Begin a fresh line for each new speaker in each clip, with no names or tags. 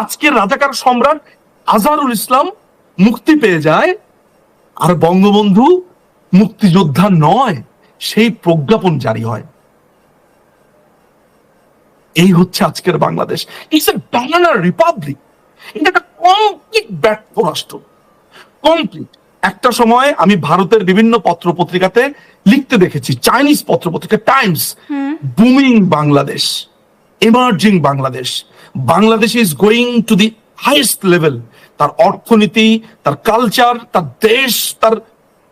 আজকের রাজাকার সম্রাট আজহারুল ইসলাম মুক্তি পেয়ে যায়। আর বঙ্গবন্ধু মুক্তিযোদ্ধা নয় সেই প্রজ্ঞাপন জারি হয়। এই হচ্ছে আজকের Bangladesh. It's a banana republic এটা একটা কমপ্লিট ব্যর্থ রাষ্ট্র কমপ্লিট একটা সময় আমি ভারতের বিভিন্ন পত্র পত্রিকাতে লিখতে দেখেছি চাইনিজ পত্র পত্রিকা Times booming Bangladesh. Emerging Bangladesh Bangladesh is going to the highest level তার অর্থনীতি তার কালচার তার দেশ তার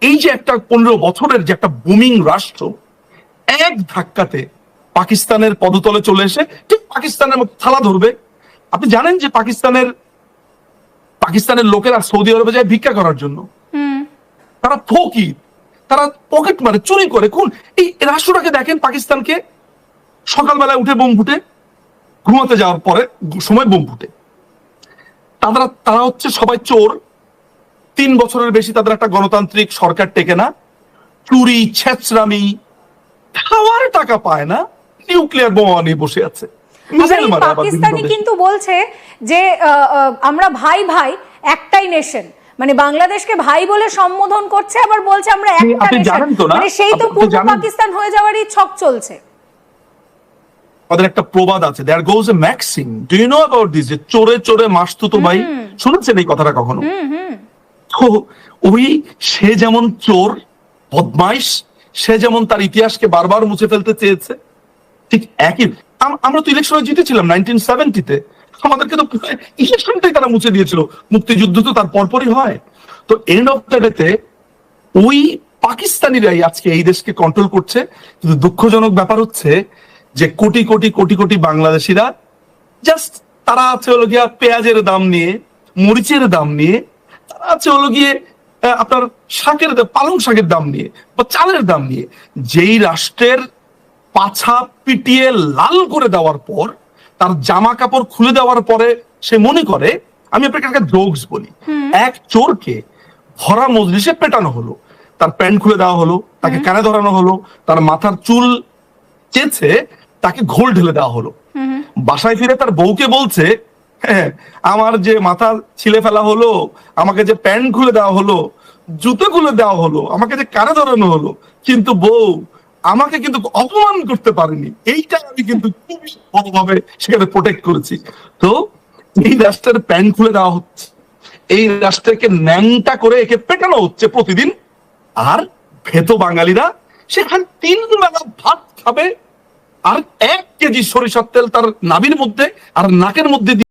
এই যে একটা পনেরো বছরের যে একটা বুমিং রাষ্ট্র এক ধাক্কাতে পাকিস্তানের পদতলে চলে এসে ঠিক পাকিস্তানের মতো থালা ধরবে। আপনি জানেন যে পাকিস্তানের পাকিস্তানের লোকেরা সৌদি আরবে যায় ভিক্ষা করার জন্য। তারা ফকির তারা পকেট মারে চুরি করে। কোন? এই রাষ্ট্রটাকে দেখেন পাকিস্তানকে সকালবেলায় উঠে বোম ফুটে। ঘুমাতে যাওয়ার পরে সময় বোম ফুটে। তারা তারা হচ্ছে সবাই চোর। তিন বছরের বেশি তাদের একটা গণতান্ত্রিক সরকার টেকে না। চুরি ছেচরামি খাওয়ার টাকা পায় না। নিউক্লিয়ার বোমা নিয়ে বসে আছে। বিভিন্ন
পাকিস্তানি কিন্তু বলছে যে আমরা ভাই ভাই একটাই নেশন। মানে বাংলাদেশকে ভাই বলে সম্বোধন করছে আবার বলছে আমরা একটা
আপনি
nation।
জানেন তো না?
মানে সেই তো পূর্ব পাকিস্তান হয়ে যাওয়ারই ছক চলছে।
তাদের একটা প্রবাদ আছে। There goes a maxim do you know about this যে চোরে চোরে মাসতু তো ভাই। শুনেছেন এই কথাটা কখনো? তো ওই সে যেমন চোর বদমাইশ সে যেমন তার ইতিহাসকে বারবার মুছে ফেলতে চেয়েছে ঠিক একই আমরা তো ইলেকশনে জিতেছিলাম নাইনটিন সেভেন্টিতে আমাদেরকে তো ইলেকশনটাই তারা মুছে দিয়েছিল। মুক্তিযুদ্ধ তো তার পরপরই হয়। তো এন্ড অফ দ্য ডেতে ওই পাকিস্তানিরাই আজকে এই দেশকে কন্ট্রোল করছে। কিন্তু দুঃখজনক ব্যাপার হচ্ছে যে কোটি কোটি কোটি কোটি বাংলাদেশিরা জাস্ট তারা আছে হলো গিয়া পেঁয়াজের দাম নিয়ে মরিচের দাম নিয়ে তারা আছে হলো গিয়ে আপনার শাকের পালং শাকের দাম নিয়ে বা চালের দাম নিয়ে। যেই রাষ্ট্রের পাছা পিটিয়ে লাল করে দেওয়ার পর তার জামা কাপড় খুলে দেওয়ার পরে সে মনে করে আমি আপনাকে একটা জোকস বলি। এক চোরকে ভরা মজলিসে পেটানো হলো। তার প্যান্ট খুলে দেওয়া হলো তাকে কানে ধরানো হলো তার মাথার চুল চেয়েছে তাকে ঘোল ঢেলে দেওয়া হলো। বাসায় ফিরে তার বউকে বলছে "হ্যাঁ, আমার যে মাথা ছিলে ফেলা হলো আমাকে যে প্যান্ট খুলে দেওয়া হলো জুতো খুলে দেওয়া হলো আমাকে যে কানে ধরানো হলো কিন্তু বউ আমাকে কিন্তু অপমান করতে পারেনি। এইটা আমি কিন্তু খুব ভালোভাবে সেখানে প্রোটেক্ট করেছি। তো এই রাষ্ট্রের প্যান্ট খুলে দেওয়া হচ্ছে। এই রাষ্ট্রকে ন্যাংটা করে একে পেটানো হচ্ছে প্রতিদিন। আর ভেতো বাঙালিরা সেখানে তিন বেলা ভাত খাবে আর এক কেজি সরিষার তেল তার নাবির মধ্যে আর নাকের মধ্যে